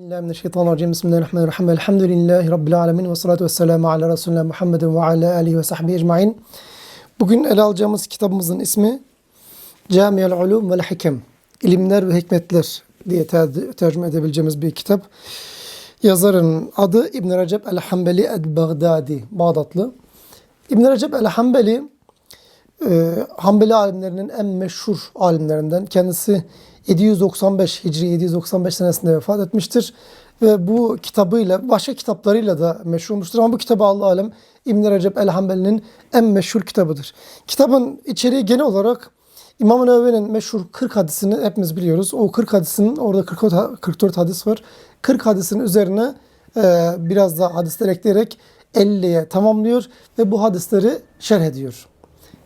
Bismillahirrahmanirrahim. Bismillahirrahmanirrahim. Elhamdülillahi Rabbil alemin ve salatu ve selamu ala Resulullah Muhammedin ve ala alihi ve sahbihi ecmain. Bugün ele alacağımız kitabımızın ismi Cami'el Ulum vel Hikem. İlimler ve Hikmetler diye ter- tercüme edebileceğimiz bir kitap. Yazarın adı İbn Recep el-Hanbeli el-Baghdadi, Bağdatlı. İbn Recep el-Hanbeli e, Hanbeli alimlerinin en meşhur alimlerinden. Kendisi 795 Hicri 795 senesinde vefat etmiştir. Ve bu kitabıyla, başka kitaplarıyla da meşhur olmuştur. Ama bu kitabı Allah alem İbn Recep el-Hanbeli'nin en meşhur kitabıdır. Kitabın içeriği genel olarak İmam-ı Nevevi'nin meşhur 40 hadisini hepimiz biliyoruz. O 40 hadisinin orada 44, 44 hadis var. 40 hadisin üzerine e, biraz daha hadisler ekleyerek 50'ye tamamlıyor ve bu hadisleri şerh ediyor.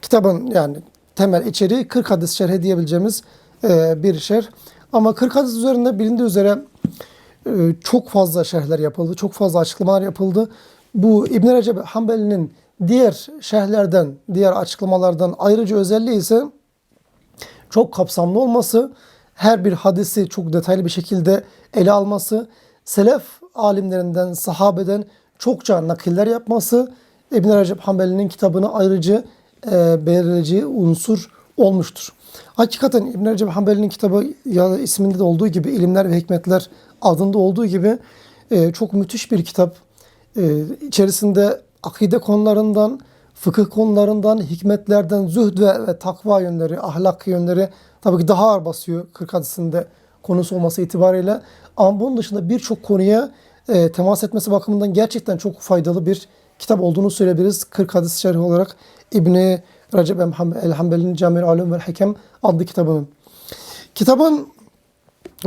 Kitabın yani temel içeriği 40 hadis şerh diyebileceğimiz e, bir şerh. Ama 40 hadis üzerinde bilindiği üzere e, çok fazla şerhler yapıldı, çok fazla açıklamalar yapıldı. Bu İbn Recep Hanbeli'nin diğer şerhlerden, diğer açıklamalardan ayrıca özelliği ise çok kapsamlı olması, her bir hadisi çok detaylı bir şekilde ele alması, selef alimlerinden, sahabeden çokça nakiller yapması İbn Recep Hanbeli'nin kitabına ayrıcı e, belirleyici unsur olmuştur. Hakikaten İbn Recep Hanbeli'nin kitabı ya isminde de olduğu gibi ilimler ve hikmetler adında olduğu gibi e, çok müthiş bir kitap. E, içerisinde akide konularından, fıkıh konularından, hikmetlerden, zühd ve, ve takva yönleri, ahlak yönleri tabii ki daha ağır basıyor 40 hadisinde konusu olması itibariyle. Ama bunun dışında birçok konuya e, temas etmesi bakımından gerçekten çok faydalı bir kitap olduğunu söyleyebiliriz. 40 hadis şerhi olarak İbni Recep el-Hanbeli'nin Cami-ül Alum vel Hekem adlı kitabının. Kitabın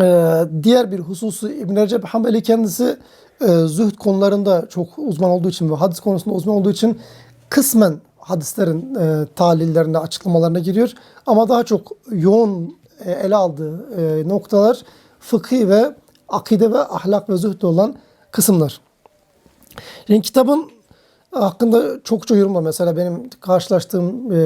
e, diğer bir hususu İbn Recep Hanbeli kendisi e, zühd konularında çok uzman olduğu için ve hadis konusunda uzman olduğu için kısmen hadislerin e, talillerine, açıklamalarına giriyor. Ama daha çok yoğun e, ele aldığı e, noktalar fıkhi ve akide ve ahlak ve zühd olan kısımlar. Yani kitabın hakkında çokça yorum var. Mesela benim karşılaştığım e,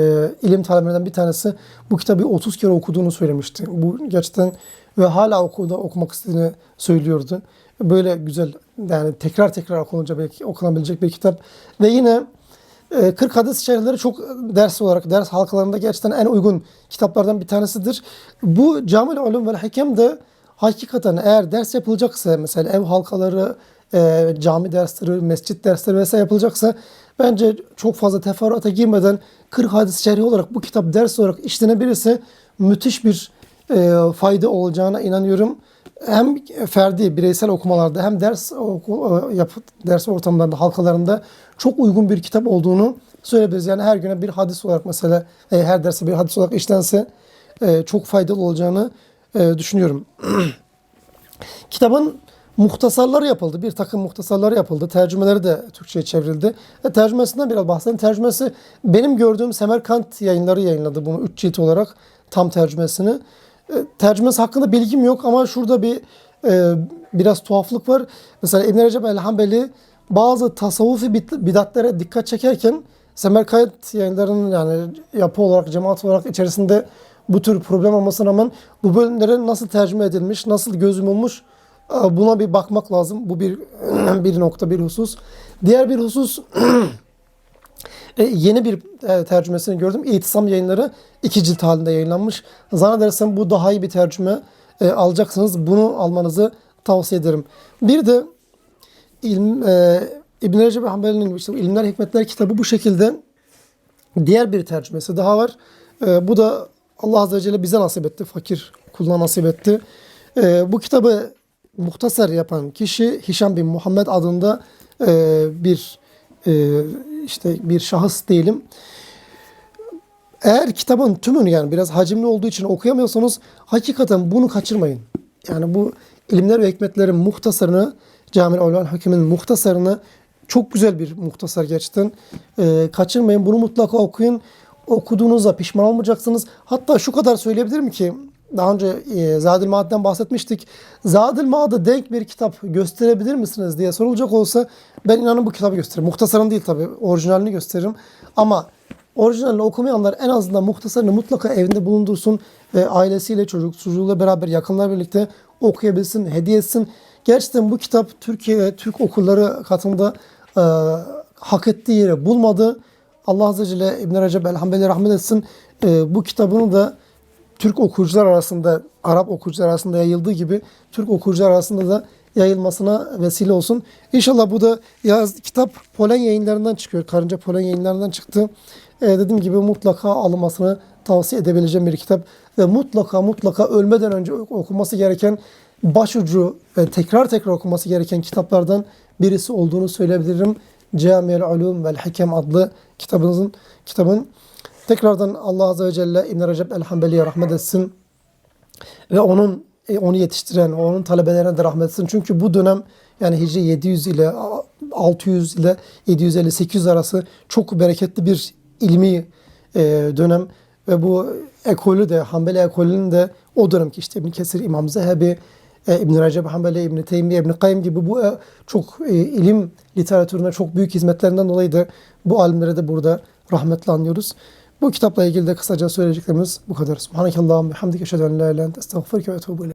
ilim talebelerinden bir tanesi bu kitabı 30 kere okuduğunu söylemişti. Bu gerçekten ve hala okuda okumak istediğini söylüyordu. Böyle güzel yani tekrar tekrar okununca belki okunabilecek bir kitap. Ve yine e, 40 hadis şerhleri çok ders olarak ders halkalarında gerçekten en uygun kitaplardan bir tanesidir. Bu Camil Ulum ve Hikem de hakikaten eğer ders yapılacaksa mesela ev halkaları, e, cami dersleri, mescit dersleri vesaire yapılacaksa bence çok fazla teferruata girmeden 40 hadis şerhi olarak bu kitap ders olarak işlenebilirse müthiş bir e, fayda olacağına inanıyorum. Hem ferdi, bireysel okumalarda hem ders oku, e, yap, ders ortamlarında, halkalarında çok uygun bir kitap olduğunu söyleyebiliriz. Yani her güne bir hadis olarak mesela e, her derse bir hadis olarak işlense e, çok faydalı olacağını e, düşünüyorum. Kitabın muhtasarları yapıldı. Bir takım muhtasarları yapıldı. Tercümeleri de Türkçe'ye çevrildi. E, tercümesinden biraz bahsedeyim. Tercümesi benim gördüğüm Semerkant yayınları yayınladı bunu 3 cilt olarak tam tercümesini. E, tercümesi hakkında bilgim yok ama şurada bir e, biraz tuhaflık var. Mesela İbn Recep el-Hanbeli bazı tasavvufi bidatlere dikkat çekerken Semerkant yayınlarının yani yapı olarak, cemaat olarak içerisinde bu tür problem olmasına rağmen bu bölümlere nasıl tercüme edilmiş, nasıl göz yumulmuş buna bir bakmak lazım. Bu bir bir nokta, bir husus. Diğer bir husus e, yeni bir e, tercümesini gördüm. İtisam yayınları iki cilt halinde yayınlanmış. Zannedersem bu daha iyi bir tercüme e, alacaksınız. Bunu almanızı tavsiye ederim. Bir de ilm, e, İbn Recep Hanbeli'nin işte İlimler Hikmetler kitabı bu şekilde diğer bir tercümesi daha var. E, bu da Allah Azze ve Celle bize nasip etti. Fakir kuluna nasip etti. E, bu kitabı muhtasar yapan kişi Hişam bin Muhammed adında e, bir e, işte bir şahıs diyelim. Eğer kitabın tümünü yani biraz hacimli olduğu için okuyamıyorsanız hakikaten bunu kaçırmayın. Yani bu ilimler ve hikmetlerin muhtasarını Camil Ulvan Hakim'in muhtasarını çok güzel bir muhtasar gerçekten. E, kaçırmayın. Bunu mutlaka okuyun. Okuduğunuzda pişman olmayacaksınız. Hatta şu kadar söyleyebilirim ki daha önce e, Zadül Maad'den bahsetmiştik. Zadül Maad'a denk bir kitap gösterebilir misiniz diye sorulacak olsa ben inanın bu kitabı gösteririm. Muhtasarını değil tabi orijinalini gösteririm. Ama orijinalini okumayanlar en azından muhtasarını mutlaka evinde bulundursun ve ailesiyle, çocuk çocuğuyla beraber yakınlar birlikte okuyabilsin, hediye etsin. Gerçekten bu kitap Türkiye Türk okulları katında e, hak ettiği yeri bulmadı. Allah Azze ve Celle İbn Recep el-Hanbeli rahmet etsin. E, bu kitabını da Türk okuyucular arasında, Arap okuyucular arasında yayıldığı gibi Türk okuyucular arasında da yayılmasına vesile olsun. İnşallah bu da yaz, kitap Polen yayınlarından çıkıyor. Karınca Polen yayınlarından çıktı. Ee, dediğim gibi mutlaka alınmasını tavsiye edebileceğim bir kitap. Ve mutlaka mutlaka ölmeden önce okunması gereken başucu ve tekrar tekrar okunması gereken kitaplardan birisi olduğunu söyleyebilirim. Camiel Ulum vel Hikem adlı kitabınızın kitabın tekrardan Allah Azze ve Celle İbn Recep el-Hanbeli'ye rahmet etsin ve onun e, onu yetiştiren, onun talebelerine de rahmet etsin. Çünkü bu dönem yani Hicri 700 ile a, 600 ile 750 800 arası çok bereketli bir ilmi e, dönem ve bu ekolü de Hanbeli ekolünün de o dönemki işte İbn Kesir, İmam Zehebi, e, İbn Recep Hanbeli, İbn Teymiye, İbn Kayyim gibi bu çok ilim literatürüne çok büyük hizmetlerinden dolayı da bu alimlere de burada rahmetle anlıyoruz. Bu kitapla ilgili de kısaca söyleyeceklerimiz bu kadar. Subhanakallahumma ve hamdike eşhedü en la ilahe estağfiruke ve ileyk.